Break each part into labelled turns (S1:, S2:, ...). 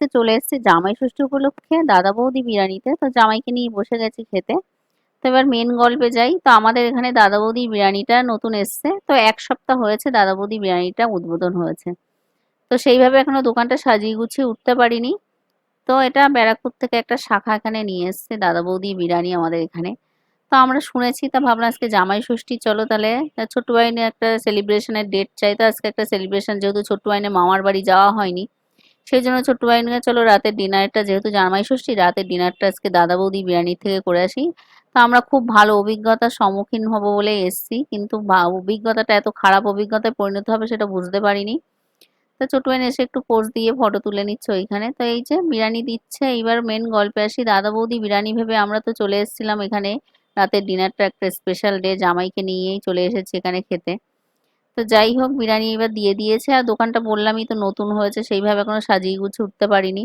S1: আজকে চলে এসেছি জামাই ষষ্ঠী উপলক্ষে। দাদা বৌদি বিরিয়ানিতে। তো জামাইকে নিয়ে বসে গেছি খেতে। তো এবার মেন গল্পে যাই। তো আমাদের এখানে দাদা বৌদি বিরিয়ানিটা নতুন এসছে। তো এক সপ্তাহ হয়েছে দাদা বৌদি বিরিয়ানিটা উদ্বোধন হয়েছে। তো সেইভাবে এখনও দোকানটা সাজিয়ে গুছিয়ে উঠতে পারিনি। তো এটা ব্যারাকপুর থেকে একটা শাখা এখানে নিয়ে এসছে দাদা বৌদি বিরিয়ানি আমাদের এখানে। তো আমরা শুনেছি, তা ভাবলাম আজকে জামাই ষষ্ঠী, চলো তাহলে। ছোট্ট বাইনে একটা সেলিব্রেশনের ডেট চাই। তো আজকে একটা সেলিব্রেশন যেহেতু ছোট্ট বাইনে মামার বাড়ি যাওয়া হয়নি। সেই জন্য ছোট্ট বাইনে চলো রাতের ডিনারটা যেহেতু জামাই ষষ্ঠী, রাতের ডিনারটা আজকে দাদা বৌদি বিরিয়ানি থেকে করে আসি। তো আমরা খুব ভালো অভিজ্ঞতার সম্মুখীন হব বলে এসছি, কিন্তু অভিজ্ঞতাটা এত খারাপ অভিজ্ঞতায় পরিণত হবে সেটা বুঝতে পারিনি। তো ছোট বাইন এসে একটু পোজ দিয়ে ফটো তুলে নিচ্ছে ওইখানে। তো এই যে বিরিয়ানি দিচ্ছে, এইবার মেন গল্পে আসি। দাদা বৌদি বিরিয়ানি ভেবে আমরা তো চলে এসেছিলাম এখানে। রাতের ডিনারটা একটা স্পেশাল ডে জামাইকে নিয়েই চলে এসেছি এখানে খেতে। তো যাই হোক, বিরিয়ানি এবার দিয়ে দিয়েছে। আর দোকানটা বললামই তো নতুন হয়েছে, সেইভাবে এখনও সাজিয়ে গুছিয়ে উঠতে পারিনি।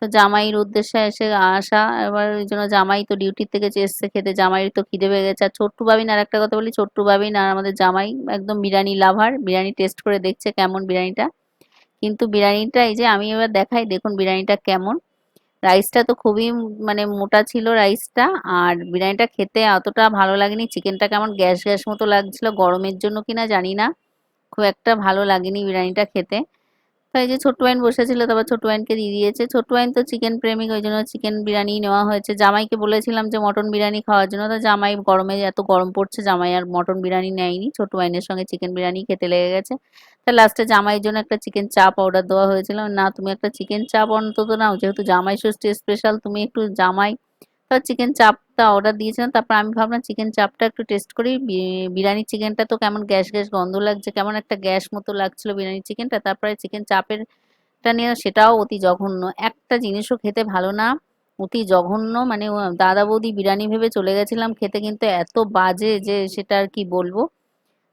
S1: তো জামাইয়ের উদ্দেশ্যে এসে আসা, এবার ওই জন্য জামাই তো ডিউটির থেকে এসছে খেতে, জামাইয়ের তো খিদে পেয়ে গেছে। আর ছোট্টু বাবিন আর একটা কথা বলি, ছোট্টু বাবিন আর আমাদের জামাই একদম বিরিয়ানি লাভার বিরিয়ানি টেস্ট করে দেখছে কেমন বিরিয়ানিটা। কিন্তু বিরিয়ানিটা এই যে আমি এবার দেখাই, দেখুন বিরিয়ানিটা কেমন। রাইসটা তো খুবই মানে মোটা ছিল রাইসটা আর বিরিয়ানিটা খেতে অতটা ভালো লাগেনি। চিকেনটা কেমন গ্যাস গ্যাস মতো লাগছিল, গরমের জন্য কিনা জানি না। খুব একটা ভালো লাগেনি বিরিয়ানিটা খেতে। তো এই যে ছোট্ট ওয়াইন বসেছিল, তারপর ছোট ওয়াইনকে দিয়ে দিয়েছে। ছোট্ট ওয়াইন তো চিকেন প্রেমিক, ওই জন্য চিকেন বিরিয়ানি নেওয়া হয়েছে। জামাইকে বলেছিলাম যে মটন বিরিয়ানি খাওয়ার জন্য, তো জামাই গরমে এত গরম পড়ছে, জামাই আর মটন বিরিয়ানি নেয়নি। ছোট ওয়াইনের সঙ্গে চিকেন বিরিয়ানি খেতে লেগে গেছে। তা লাস্টে জামাইয়ের জন্য একটা চিকেন চাপ অর্ডার দেওয়া হয়েছিল। না, তুমি একটা চিকেন চাপ অন্তত নাও যেহেতু জামাই ষষ্ঠী স্পেশাল তুমি একটু জামাই তো চিকেন চাপটা অর্ডার দিয়েছিলাম। তারপর আমি ভাবলাম চিকেন চাপটা একটু টেস্ট করি। বিরিয়ানি চিকেনটা তো কেমন গ্যাস গ্যাস গন্ধ লাগছে, কেমন একটা গ্যাস মতো লাগছিল বিরিয়ানি চিকেনটা তারপরে চিকেন চাপের টা নিয়ে সেটাও অতি জঘন্য। একটা জিনিসও খেতে ভালো না, অতি জঘন্য। মানে দাদা বৌদি বিরিয়ানি ভেবে চলে গেছিলাম খেতে, কিন্তু এত বাজে যে সেটা আর কি বলব।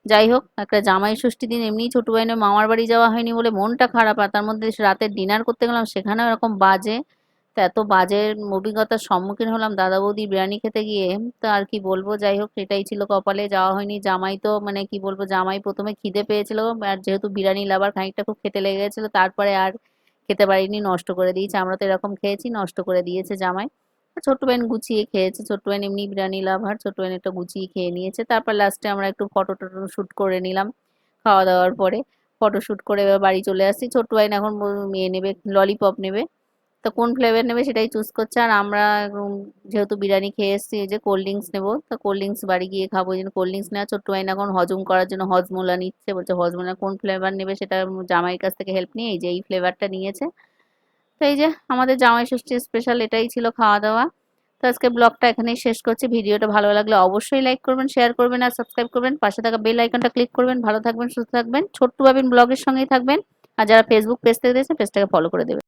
S1: যাই হোক, একটা জামাই ষষ্ঠী দিন এমনি ছোট বাইনে মামার বাড়ি যাওয়া হয়নি বলে মনটা খারাপ। আর তার মধ্যে রাতের ডিনার করতে গেলাম, সেখানেও এরকম বাজে। তো এত বাজে অভিজ্ঞতার সম্মুখীন হলাম। দাদা বৌদি বিরিয়ানি খেতে গিয়ে তো আর কি বলব? যাই হোক, সেটাই ছিল কপালে, যাওয়া হয়নি। জামাই তো মানে কি বলব, জামাই প্রথমে খিদে পেয়েছিল আর যেহেতু বিরিয়ানি লাভার খানিকটা খুব খেতে লেগে গেছিল, তারপরে আর খেতে পারিনি, নষ্ট করে দিয়েছে। আমরা তো এরকম খেয়েছি, নষ্ট করে দিয়েছে জামাই। ছোট্ট বাইন গুছিয়ে খেয়েছে, ছোট্ট বাইন এমনি বিরিয়ানি লাভার, ছোট্ট বাইন একটু গুছিয়ে খেয়ে নিয়েছে। তারপর লাস্টে আমরা একটু ফটো টটো শ্যুট করে নিলাম খাওয়া দাওয়ার পরে। ফটো শ্যুট করে বাড়ি চলে আসছি। ছোট্ট বাইন এখন মেয়ে নেবে ললিপপ নেবে। তো কোন ফ্লেভার নেবে সেটাই চুজ করছে। আর আমরা যেহেতু বিরিয়ানি খেয়ে এসেছি যে কোল্ড ড্রিঙ্কস নেব। তো কোল্ড ড্রিঙ্কস বাড়ি গিয়ে খাব যেন কোল্ড ড্রিঙ্কস নেওয়া ছোট্ট বাইন এখন হজম করার জন্য হজমোলা নিচ্ছে, বলছে হজমোলা কোন ফ্লেভার নেবে সেটা জামাইয়ের কাছ থেকে হেল্প নিয়ে এই যে এই ফ্লেভারটা নিয়েছে। তো এই যে আমাদের জামাই ষষ্ঠী স্পেশাল এটাই ছিল খাওয়া দাওয়া। তো আজকে ব্লগটা এখানেই শেষ করছি। ভিডিওটা ভালো লাগলে অবশ্যই লাইক করবেন শেয়ার করবেন আর সাবস্ক্রাইব করবেন। পাশে থাকা বেল আইকনটা ক্লিক করবেন। ভালো থাকবেন, সুস্থ থাকবেন। ছোট্ট ভাবেন ব্লগের সঙ্গেই থাকবেন। আর যারা ফেসবুক পেজ থেকে দিয়েছে পেজটাকে ফলো করে দেবেন।